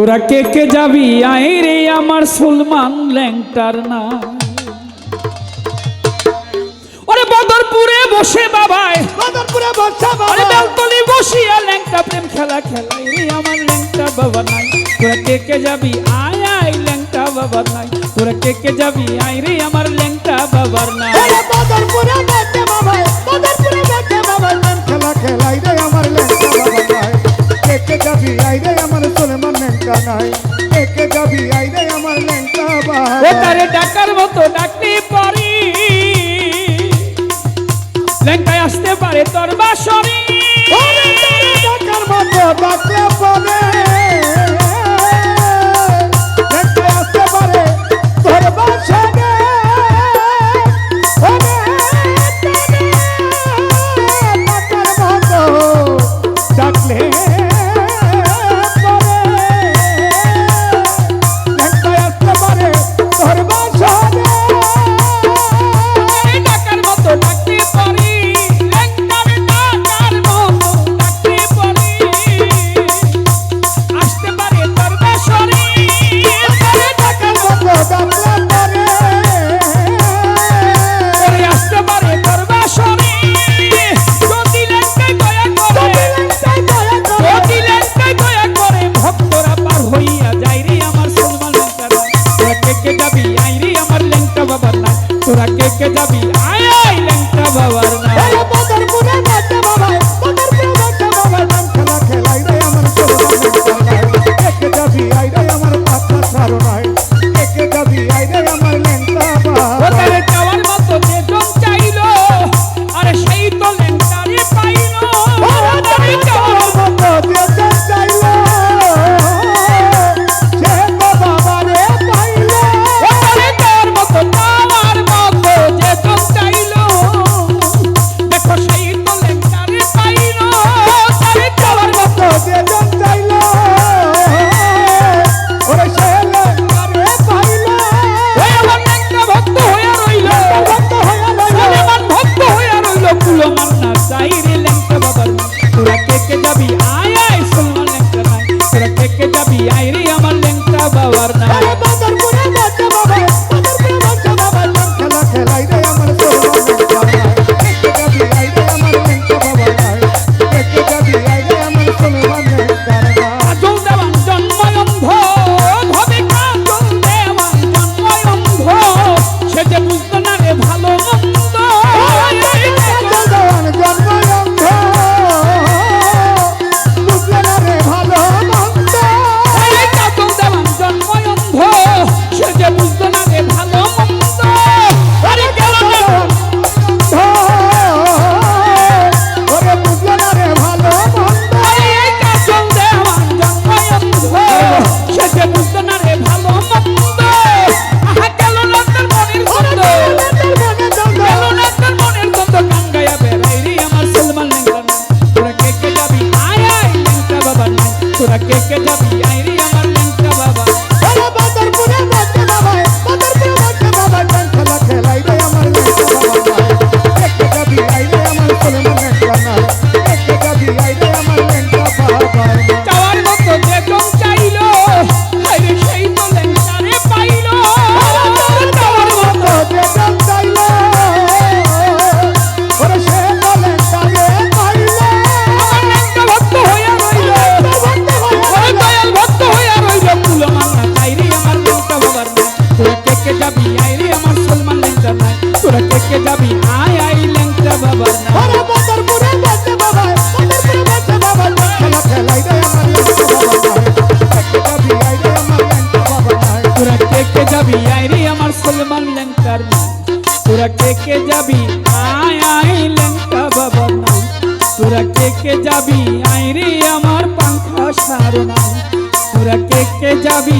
তোরা কে কে যাবি? আই রে আমার সুলমান ল্যাংটার না। ওরে বদরপুরে বসে বাবায় বদরপুরে বসে বাবায় বেলতলি বসিয়া ল্যাংটা প্রেম খেলা খেলাই রে আমার ল্যাংটা বাবা নাই। তোরা কে কে যাবি? আয় আয় ল্যাংটা বাবা নাই। তোরা কে কে যাবি? আয় রে আমার ল্যাংটা বাবার নাই। নাই। একে যাবি আইরে আমার ল্যাংটা বাবা ও তারে ডাকার মতো ডাকতে পারি। আসতে পারে তোর বাসরি। ডাকার মতো ডাকলে তোরা কে কে যাবি? আয় আয় বাবার না বুঝতে বুঝতে লেঙ্কার তোরা টেকে যাবি? আয় আয় লেঙ্কা বাবার নাম। তোরা টেকে যাবি? আয় আমার পাঙ্খা সার নাম তোরা যাবি?